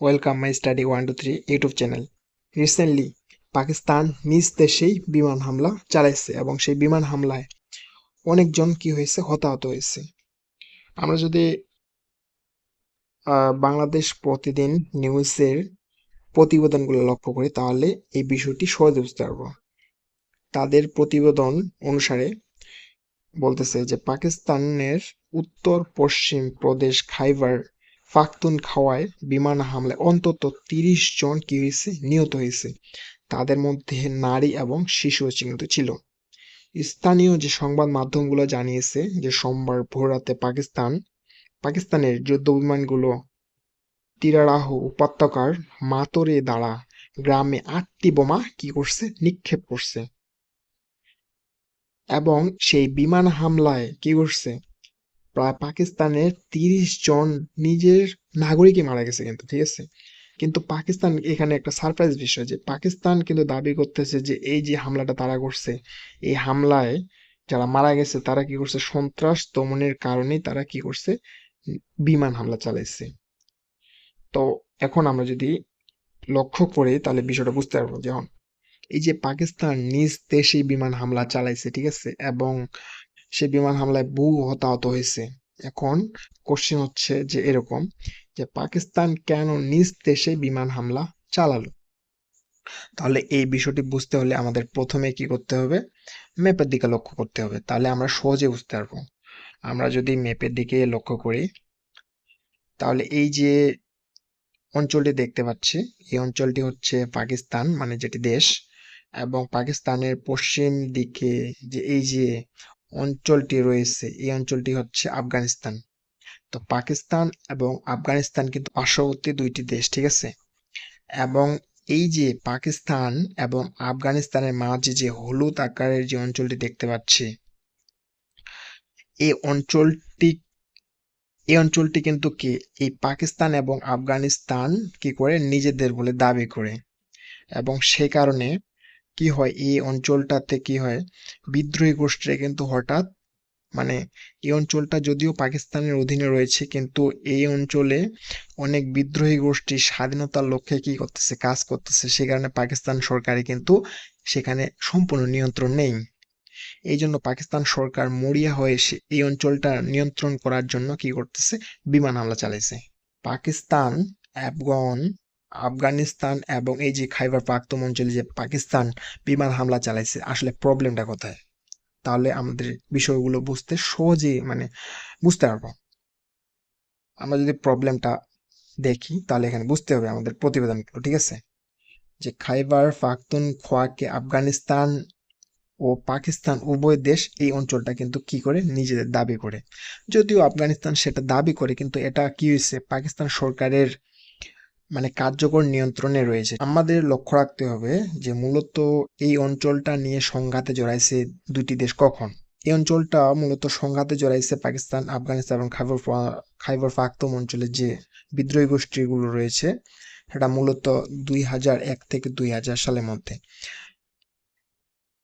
Welcome my study one two three YouTube channel recently Pakistan নিজ দেশেই বিমান হামলা চালাইছে এবং সেই বিমান হামলায় অনেকজন কি হয়েছে? হতাহত হয়েছে। আমরা যদি বাংলাদেশ প্রতিদিন নিউজের প্রতিবেদনগুলো লক্ষ্য করি, তাহলে এই বিষয়টি সহজে বুঝতে পারব। তাদের প্রতিবেদন অনুসারে বলতেছে যে, পাকিস্তানের উত্তর পশ্চিম প্রদেশ খাইবার পাখতুনখাওয়ায় বিমান হামলায় অন্তত তিরিশ জন কি হয়েছে? নিহত হয়েছে। তাদের মধ্যে নারী এবং শিশু চিহ্নিত ছিল। স্থানীয় যে সংবাদ মাধ্যমগুলো জানিয়েছে যে সোমবার ভোররাতে পাকিস্তান, পাকিস্তানের যুদ্ধ বিমানগুলো তিরারাহ উপত্যকার মাতরে দাঁড়া গ্রামে আটটি বোমা কি করছে? নিক্ষেপ করছে। এবং সেই বিমান হামলায় কি করছে? পাকিস্তানের তিরিশ জন নিজের নাগরিকই মারা গেছে কিন্তু, ঠিক আছে? কিন্তু পাকিস্তান এখানে একটা সারপ্রাইজ বিষয় যে, পাকিস্তান কিন্তু দাবি করতেছে যে, এই যে হামলাটা তারা করছে, এই হামলায় যারা মারা গেছে তারা কি করছে? সন্ত্রাস দমনের কারণেই তারা কি করছে? বিমান হামলা চালাইছে। তো এখন আমরা যদি লক্ষ্য করি, তাহলে বিষয়টা বুঝতে পারব যেমন এই যে পাকিস্তান নিজ দেশে বিমান হামলা চালাইছে, ঠিক আছে? এবং সে বিমান হামলায় বহু হতাহত হয়েছে। এখন কোশ্চেন হচ্ছে যে এরকম, যে পাকিস্তান কেন নিজ দেশে বিমান হামলা চালালো? তাহলে এই বিষয়টি বুঝতে হলে আমাদের প্রথমে কি করতে হবে? ম্যাপের দিকে লক্ষ্য করতে হবে। তাহলে আমরা সহজে বুঝতে পারব। আমরা যদি ম্যাপের দিকে লক্ষ্য করি, তাহলে এই যে অঞ্চলটি দেখতে পাচ্ছি, এই অঞ্চলটি হচ্ছে পাকিস্তান মানে যেটি দেশ, এবং পাকিস্তানের পশ্চিম দিকে যে এই যে অঞ্চলটি রয়েছে। এই অঞ্চলটি হচ্ছে আফগানিস্তান। তো পাকিস্তান এবং আফগানিস্তান কিন্তু পার্শ্ববর্তী দুইটি দেশ, ঠিক আছে? এবং এই যে পাকিস্তান এবং আফগানিস্তানের মাঝে যে হলুদ আকারের যে অঞ্চলটি দেখতে পাচ্ছি, এই অঞ্চলটি এই অঞ্চলটি কিন্তু কি? এই পাকিস্তান এবং আফগানিস্তান কি করে? নিজেদের বলে দাবি করে। এবং সে কারণে কি হয়? এই অঞ্চলটাতে কি হয়? বিদ্রোহী গোষ্ঠীরা কিন্তু হঠাৎ মানে এই অঞ্চলটা যদিও পাকিস্তানের অধীনে রয়েছে, কিন্তু এই অঞ্চলে অনেক বিদ্রোহী গোষ্ঠী স্বাধীনতার লক্ষ্যে কি করতেছে? কাজ করতেছে। সে কারণে পাকিস্তান সরকারে কিন্তু সেখানে সম্পূর্ণ নিয়ন্ত্রণ নেই। এই জন্য পাকিস্তান সরকার মরিয়া হয়ে এই অঞ্চলটা নিয়ন্ত্রণ করার জন্য কি করতেছে? বিমান হামলা চালাইছে। পাকিস্তান, আফগান আফগানিস্তান এবং এই যে খাইবার পাখতুন অঞ্চলে যে পাকিস্তান বিমান হামলা চালাইছে, আসলে প্রবলেমটা কোথায়? তাহলে আমাদের বিষয়গুলো বুঝতে সহজে মানে বুঝতে পারব। আমরা যদি প্রবলেমটা দেখি, তাহলে এখানে বুঝতে হবে আমাদের প্রতিবেদনগুলো, ঠিক আছে? যে খাইবার পাখতুনখোয়াকে আফগানিস্তান ও পাকিস্তান উভয় দেশ এই অঞ্চলটা কিন্তু কি করে? নিজেদের দাবি করে। যদিও আফগানিস্তান সেটা দাবি করে, কিন্তু এটা কি হয়েছে? পাকিস্তান সরকারের মানে কার্যকর নিয়ন্ত্রণে রয়েছে। আমাদের লক্ষ্য রাখতে হবে যে মূলত এই অঞ্চলটা নিয়ে সংঘাতে জড়াইছে দুটি দেশ কখন। এই অঞ্চলটা মূলত সংঘাতে জড়াইছে পাকিস্তান, আফগানিস্তান এবং খাইবর খাইবার পাখতুন অঞ্চলে যে বিদ্রোহী গোষ্ঠীগুলো রয়েছে, সেটা মূলত দুই হাজার এক থেকে দুই হাজার সালের মধ্যে।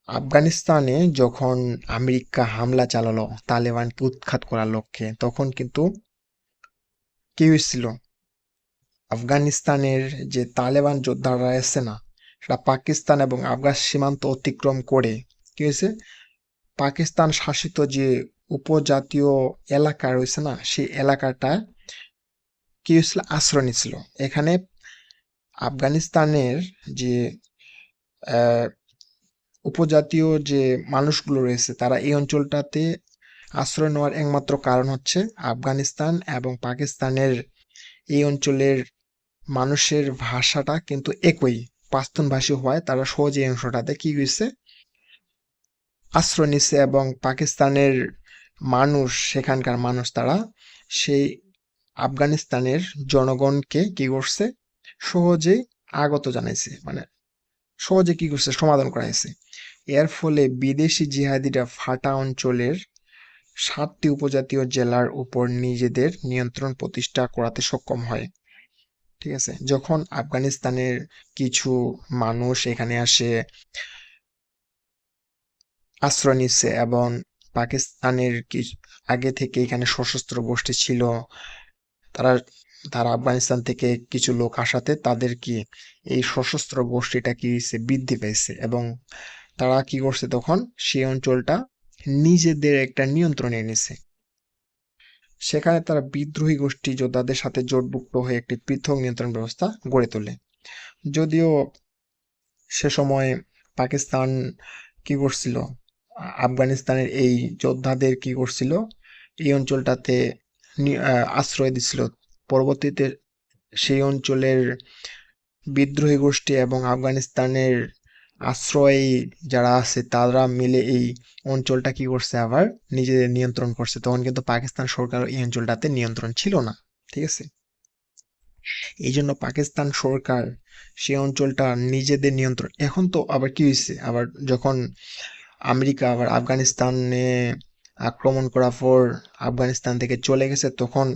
আফগানিস্তানে যখন আমেরিকা হামলা চালালো, তালেবানকে উৎখাত করার লক্ষ্যে, তখন কিন্তু কি হয়েছিল আফগানিস্তানের যে তালেবান যোদ্ধারা আছে না, সেটা পাকিস্তান এবং আফগান সীমান্ত অতিক্রম করে। কি হয়েছে? পাকিস্তান শাসিত যে উপজাতীয় এলাকা রয়েছে না, সেই এলাকাটা কি হয়েছিল? আশ্রয় নিছিল এখানে আফগানিস্তানের যে উপজাতীয় যে মানুষগুলো রয়েছে, তারা এই অঞ্চলটাতে আশ্রয় নেওয়ার একমাত্র কারণ হচ্ছে আফগানিস্তান এবং পাকিস্তানের এই অঞ্চলের মানুষের ভাষাটা কিন্তু একই। পাস্তন ভাষী হওয়ায় তারা সহজে অংশটাতে কি হয়েছে? আশ্রয় নিছে এবং পাকিস্তানের মানুষ, সেখানকার মানুষ তারা সেই আফগানিস্তানের জনগণকে কি করছে? সহজেই আগত জানাইছে মানে সহজে কি করছে? সমাধান করাইছে। এর ফলে বিদেশি জিহাদিরা ফাটা অঞ্চলের সাতটি উপজাতীয় জেলার উপর নিজেদের নিয়ন্ত্রণ প্রতিষ্ঠা করাতে সক্ষম হয়। ঠিক আছে? যখন আফগানিস্তানের কিছু মানুষ এখানে আসে, আশ্রয় নিচ্ছে এবং পাকিস্তানের আগে থেকে এখানে সশস্ত্র গোষ্ঠী ছিল, তারা তারা আফগানিস্তান থেকে কিছু লোক আসাতে তাদের কি, এই সশস্ত্র গোষ্ঠীটা কি বৃদ্ধি পেয়েছে এবং তারা কি করছে তখন? সেই অঞ্চলটা নিজেদের একটা নিয়ন্ত্রণে এনেছে। সেখানে তারা বিদ্রোহী গোষ্ঠী যোদ্ধাদের সাথে জোটভুক্ত হয়ে একটি পৃথক নিয়ন্ত্রণ ব্যবস্থা গড়ে তোলে। যদিও সে সময় পাকিস্তান কি করছিল? আফগানিস্তানের এই যোদ্ধাদের কি করছিল? এই অঞ্চলটাতে আশ্রয় দিছিল। পরবর্তীতে সেই অঞ্চলের বিদ্রোহী গোষ্ঠী এবং আফগানিস্তানের আশ্রয়ী যারা আছে, তারা মিলে এই অঞ্চলটা কি করছে আবার? নিজেদের নিয়ন্ত্রণ করছে। তখন কিন্তু পাকিস্তান সরকার এই অঞ্চলটাতে নিয়ন্ত্রণ ছিল না, ঠিক আছে? এই জন্য পাকিস্তান সরকার সেই অঞ্চলটা নিজেদের নিয়ন্ত্রণ, এখন তো আবার কি হয়েছে আবার যখন আমেরিকা আবার আফগানিস্তানে আক্রমণ করার পর আফগানিস্তান থেকে চলে গেছে, তখন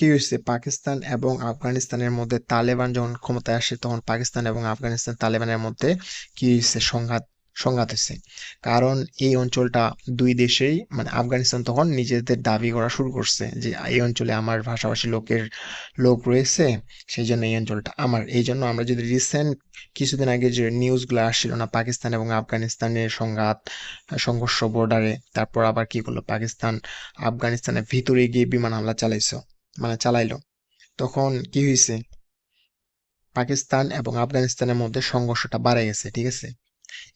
কি হয়েছে পাকিস্তান এবং আফগানিস্তানের মধ্যে তালেবান যখন ক্ষমতায় আসে, তখন পাকিস্তান এবং আফগানিস্তান তালেবানের মধ্যে কি হয়েছে সংঘাত সংঘাত হয়েছে কারণ এই অঞ্চলটা দুই দেশেই মানে আফগানিস্তান তখন নিজেদের দাবি করা শুরু করছে যে, এই অঞ্চলে আমার ভাষাভাষী লোকের লোক রয়েছে সেই জন্য এই অঞ্চলটা আমার। এই জন্য আমরা যদি রিসেন্ট কিছুদিন আগে যে নিউজগুলো আসছিল না, পাকিস্তান এবং আফগানিস্তানের সংঘাত, সংঘর্ষ বর্ডারে তারপর আবার কি করল? পাকিস্তান আফগানিস্তানের ভিতরে গিয়ে বিমান হামলা চালাইছো। মানে চালাইলো। তখন কি হয়েছে পাকিস্তান এবং আফগানিস্তানের মধ্যে সংঘর্ষটা বাড়ে গেছে, ঠিক আছে?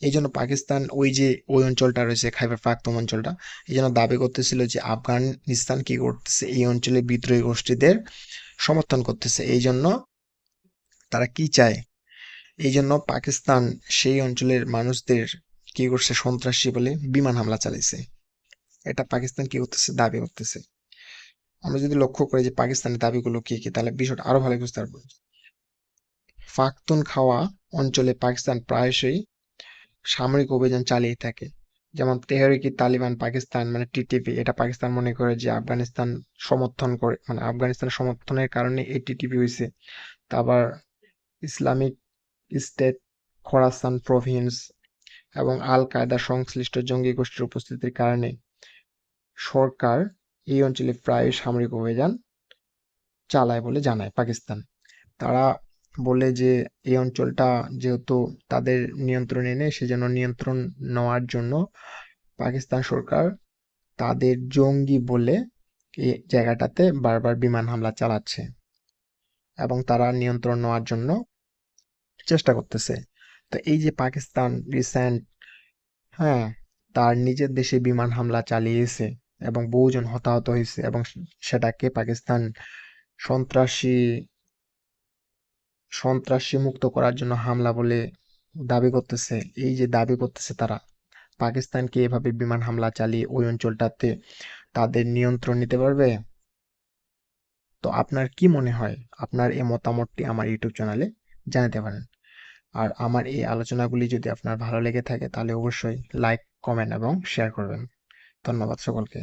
এই জন্য পাকিস্তান ওই যে ওই অঞ্চলটা রয়েছে, খাইবার পাখতুন অঞ্চলটা এই জন্য দাবি করতেছিল যে আফগানিস্তান কি করতেছে? এই অঞ্চলে বিদ্রোহী গোষ্ঠীদের সমর্থন করতেছে। এই জন্য তারা কি চায়? এই জন্য পাকিস্তান সেই অঞ্চলের মানুষদের কি করছে? সন্ত্রাসী বলে বিমান হামলা চালাইছে। এটা পাকিস্তান কি করতেছে? দাবি করতেছে। আমরা যদি লক্ষ্য করি যে পাকিস্তানের দাবিগুলো কি কি, তাহলে বিষয়টা আরও ভালো বুঝতে পারব। পাখতুনখাওয়া অঞ্চলে পাকিস্তান প্রায়শই সামরিক অভিযান চালিয়ে থাকে। যেমন তেহরিকি তালিবান পাকিস্তান মানে টিটিপি এটা পাকিস্তান মনে করে যে আফগানিস্তান সমর্থন করে মানে আফগানিস্তান সমর্থনের কারণে এই টিটিপি হয়েছে তারপর ইসলামিক স্টেট, খোরাসান প্রভিন্স এবং আল কায়দা সংশ্লিষ্ট জঙ্গি গোষ্ঠীর উপস্থিতির কারণে সরকার এই অঞ্চলে প্রায় সামরিক অভিযান চালায় বলে জানায় পাকিস্তান। তারা বলে যে এই অঞ্চলটা যেহেতু তাদের নিয়ন্ত্রণে নেই, সেজন্য নিয়ন্ত্রণ নেওয়ার জন্য পাকিস্তান সরকার তাদের জঙ্গি বলে এই জায়গাটাতে বারবার বিমান হামলা চালাচ্ছে এবং তারা নিয়ন্ত্রণ নেওয়ার জন্য চেষ্টা করতেছে। তো এই যে পাকিস্তান রিসেন্ট হ্যাঁ তার নিজের দেশে বিমান হামলা চালিয়েছে এবং বহুজন হতাহত হয়েছে এবং সেটাকে পাকিস্তান সন্ত্রাসী সন্ত্রাসী মুক্ত করার জন্য হামলা বলে দাবি করতেছে। এই যে দাবি করতেছে তারা, পাকিস্তানকে এভাবে বিমান হামলা চালিয়ে ওই অঞ্চলটাতে তাদের নিয়ন্ত্রণ নিতে পারবে? তো আপনার কি মনে হয়? আপনার এই মতামতটি আমার ইউটিউব চ্যানেলে জানাতে পারেন। আর আমার এই আলোচনাগুলি যদি আপনার ভালো লেগে থাকে তাহলে অবশ্যই লাইক, কমেন্ট এবং শেয়ার করবেন। ধন্যবাদ সকলকে।